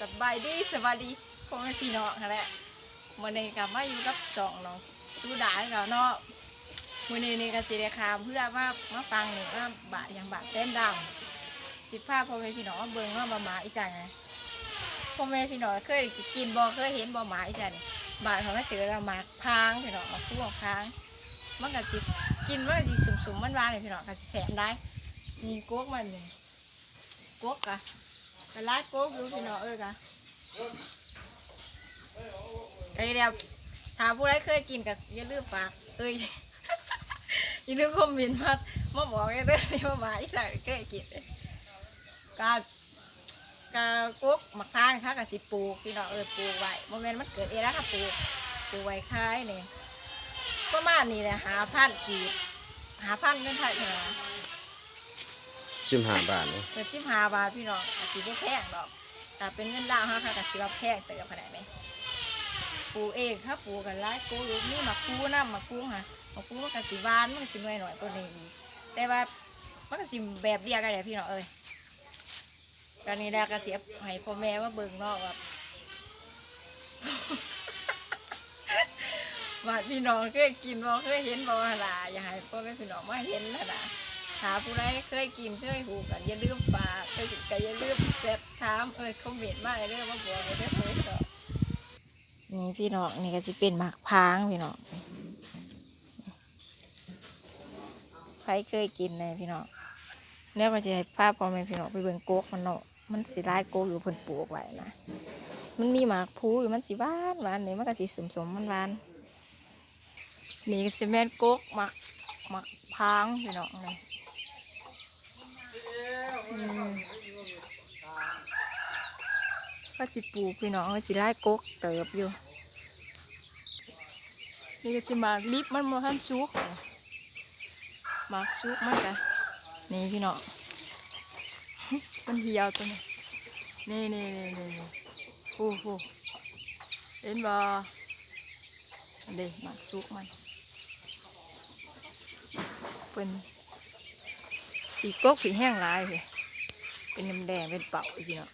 สบายดีสวัสดีพ่อแม่พี่น้องนั่นแหละวันนี้กับมาอยู่กับสองน้องสู้ดากับเนาะวันนี้นี่ก็สิได้คามเพื่อว่ามาฟังนี่ว่าบาทอย่างบาทเส้นดำสิบห้าพ่อแม่พี่น้องเบิ่งว่ามาหมาอีจังไงพ่อแม่พี่น้องเคยกินบ่เคยเห็นบ่หมาอีจังนี่บาทเขาก็ซื้อเราหมาพางพี่น้องมาคู่พางมันก็สิกินมันก็สิสุ่มๆมันวานเลยพี่น้องก็สิแสนได้มีก๊กมันนี่กกอะ ไปไล่โก๊กดูพี่น้องเอ้ยกะไอเดียวถามผู้ใดเคยกินกับอย่าลืมฝากเอ้ยอย่าลืมคอมเมนต์มามาบอกเด้อที่ว่าหมาอีสานเคยกินกากากุ๊กมะพร้าวค่ะกับสิปูกพี่น้องเออปูไว้โมเมนต์มันเกิดเองแล้วค่ะปูปูไว้ขายเนี่ประมาณนี้แหละหาพันกีบหาพันเงินไทยเท่าไหร่ชิมหาบาทนี่เปิดสิบห้าบาทพี่น้องอาจสิบ่แพงดอกแต่เป็นเงินดาวฮะค่ะกับสิว่าแพงเติมขนาดไหนปูเองครับปูกันไล่กูอยู่นี่มักกูน้ำมักกูค่ะมักกูมันก็สิหวานมันก็สิหน่อยหน่อยตัวนี้อีกแต่ว่ามันก็สิแบบเดียวกันแหละพี่น้องเอ้ยการนี้แหละก็เสียให้พ่อแม่ว่าเบิ่งเนอกว่า ว่าพี่น้องเคยกินบ่เคยเห็นบ่ล่ะอย่าให้พ่อแม่พี่น้องมาเห็นนะนะ หาผู้ใดเคยกินเคยหูกันอย่าลืมฝากเคยกินกันอย่าลืมเซฟถามเอ้ยคอมเมนต์มาเด้อมาบอกเด้อเด้อเด้อนี่พี่น้องนี่ก็จะเป็นหมากพางพี่น้องใครเคยกินเลยพี่น้องเนี่ยก็จะให้พาพ่อแม่พี่น้องไปเบิ่งโก๊กมันเนาะมันสิร้ายโก๊กอยู่เพิ่นปลูกไว้นะมันมีหมากพูอยู่มันสิหวานหวานนี่มันก็สิสมสมมันหวานนี่ก็สิแม่นโก๊กหมักหมักพางพี่น้องเลย ก็สิปลูกพี่น้องก็สิได้กกเติบอยู่ นี่ก็สิมาลิบมันมาทันชุกมากชุกมันกะนี่พี่น้องมันเหี่ยวตัวนี้นี่นี่นี่นี่นี่โอ้โหเห็นบ่เด็หมากชุกมันเป็น สีกกสีแห้งลายเลยเป็นน้ำแดงเป็นเป่าอีกพี่เนาะ